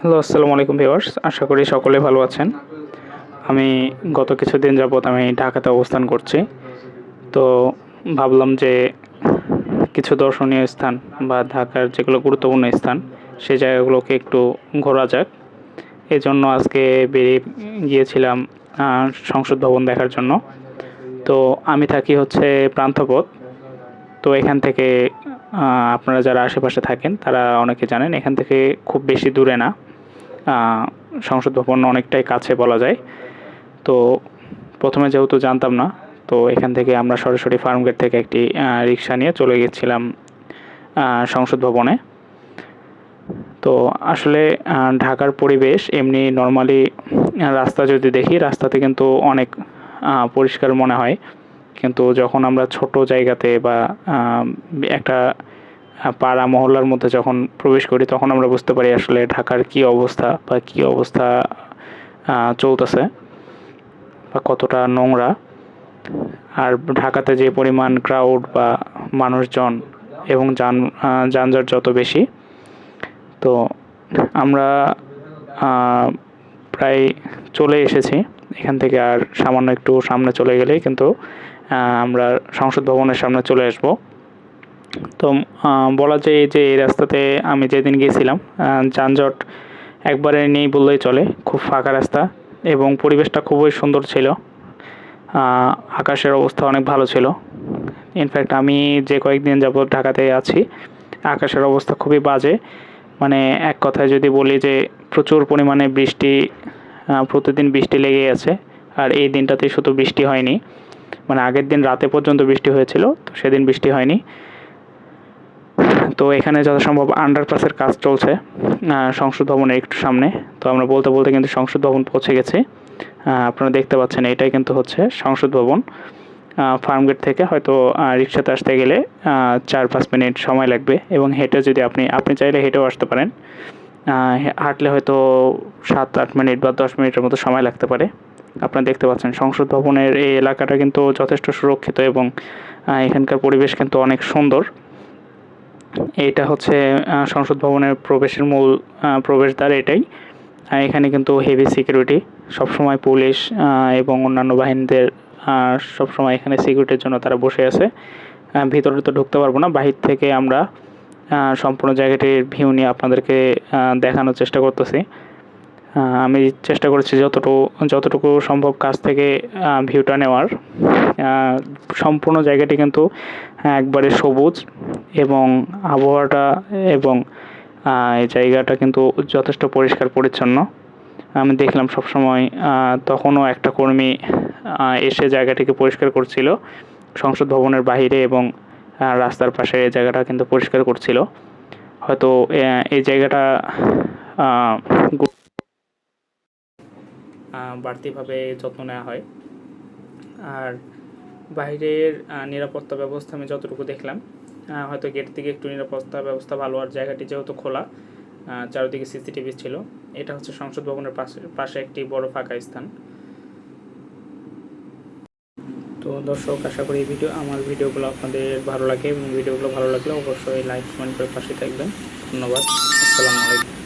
Hello, আসসালামু আলাইকুম viewers. আশা করি সকলে ভালো আছেন। আমি গত কিছুদিন যাবৎ আমি ঢাকাতে অবস্থান করছি। তো ভাবলাম যে কিছু দর্শনীয় স্থান বা ঢাকার যেগুলো গুরুত্বপূর্ণ স্থান সেই জায়গাগুলোকে একটু ঘোরা যাক। এই জন্য আজকে বেরিয়ে গিয়েছিলাম সংসদ ভবন দেখার জন্য। তো আমি থাকি হচ্ছে প্রান্তপথ। তো এখান থেকে আপনারা যারা আশেপাশে থাকেন, তারা অনেকে জানেন, এখান থেকে খুব বেশি দূরে না। সংসদ ভবন অনেকটাই কাছে বলা যায়। তো প্রথমে যেহেতু জানতাম না, তো এখান থেকে আমরা সরাসরি ফার্মগেট থেকে একটি রিক্সা নিয়ে চলে গেছিলাম সংসদ ভবনে। তো আসলে ঢাকার পরিবেশ এমনি নর্মালি রাস্তা যদি দেখি, রাস্তাতে কিন্তু অনেক পরিষ্কার মনে হয়। কিন্তু যখন আমরা ছোট জায়গাতে বা একটা পাড়া মহল্লার মধ্যে যখন প্রবেশ করি, তখন আমরা বুঝতে পারি আসলে ঢাকার কি অবস্থা বা কি অবস্থা চলতেছে বা কতটা নোংরা। আর ঢাকাতে যে পরিমাণ ক্রাউড বা মানুষজন এবং যান যানজট যত বেশি, তো আমরা প্রায় চলে এসেছি। এখান থেকে আর সামান্য একটু সামনে চলে গেলেই কিন্তু আমরা সংসদ ভবনের সামনে চলে আসব। তো বলা যায় যে এই রাস্তাতে আমি যেদিন গিয়েছিলাম যানজট একবারে নেই বললেই চলে, খুব ফাঁকা রাস্তা এবং পরিবেশটা খুবই সুন্দর ছিল। আকাশের অবস্থা অনেক ভালো ছিল। ইনফ্যাক্ট আমি যে কয়েকদিন যাবত ঢাকাতে আছি, আকাশের অবস্থা খুবই বাজে। মানে এক কথায় যদি বলি যে প্রচুর পরিমাণে বৃষ্টি প্রতিদিন বৃষ্টি লেগেই আছে, আর এই দিনটাতে শুধু বৃষ্টি হয়নি। মানে আগের দিন রাতে পর্যন্ত বৃষ্টি হয়েছিল, তো সেদিন বৃষ্টি হয়নি। তো এখানে যথাসম্ভব আন্ডারপাসের কাজ চলছে সংসদ ভবনের একটু সামনে। তো আমরা বলতে বলতে কিন্তু সংসদ ভবন পৌঁছে গেছি। আপনারা দেখতে পাচ্ছেন এটাই কিন্তু হচ্ছে সংসদ ভবন। ফার্মগেট থেকে হয়তো রিক্সাতে আসতে গেলে চার পাঁচ মিনিট সময় লাগবে এবং হেঁটে যদি আপনি আপনি চাইলে হেঁটেও আসতে পারেন। হাঁটলে হয়তো সাত আট মিনিট বা দশ মিনিটের মতো সময় লাগতে পারে। আপনারা দেখতে পাচ্ছেন সংসদ ভবনের এই এলাকাটা কিন্তু যথেষ্ট সুরক্ষিত এবং এখানকার পরিবেশ কিন্তু অনেক সুন্দর। এইটা হচ্ছে সংসদ ভবনের প্রবেশের মূল প্রবেশদ্বার এটাই। এখানে কিন্তু হেভি সিকিউরিটি সবসময় পুলিশ এবং অন্যান্য বাহিনীদের সবসময় এখানে সিকিউরিটির জন্য তারা বসে আছে। ভিতরে তো ঢুকতে পারব না, বাহির থেকে আমরা সম্পূর্ণ জায়গাটির ভিউ নিয়ে আপনাদেরকে দেখানোর চেষ্টা করতেছি। আমি চেষ্টা করেছি যতটুকু যতটুকু সম্ভব কাছ থেকে ভিউটা নেওয়ার। সম্পূর্ণ জায়গাটি কিন্তু একবারে সবুজ এবং আবহাওয়াটা এবং এই জায়গাটা কিন্তু যথেষ্ট পরিষ্কার, পরিচ্ছন্ন। আমি দেখলাম সবসময় তখনও একটা কর্মী এসে জায়গাটিকে পরিষ্কার করছিল। সংসদ ভবনের বাইরে এবং রাস্তার পাশে এই জায়গাটা কিন্তু পরিষ্কার করছিল। হয়তো এই জায়গাটা বাড়তিভাবে যত্ন নেওয়া হয়। আর বাইরের নিরাপত্তা ব্যবস্থা আমি যতটুকু দেখলাম হয়তো গেট থেকে একটু নিরাপত্তা ব্যবস্থা ভালো আর জায়গাটি যেহেতু খোলা চারিদিকে সিসিটিভি ছিল, এটা হচ্ছে সংসদ ভবনের পাশে পাশে একটি বড় ফাঁকা স্থান। তো দর্শক, আশা করি ভিডিও, আমার ভিডিওগুলো আপনাদের ভালো লাগে এবং ভিডিওগুলো ভালো লাগলে অবশ্যই লাইক, কমেন্ট করে পাশে থাকবেন। ধন্যবাদ। আসসালামু আলাইকুম।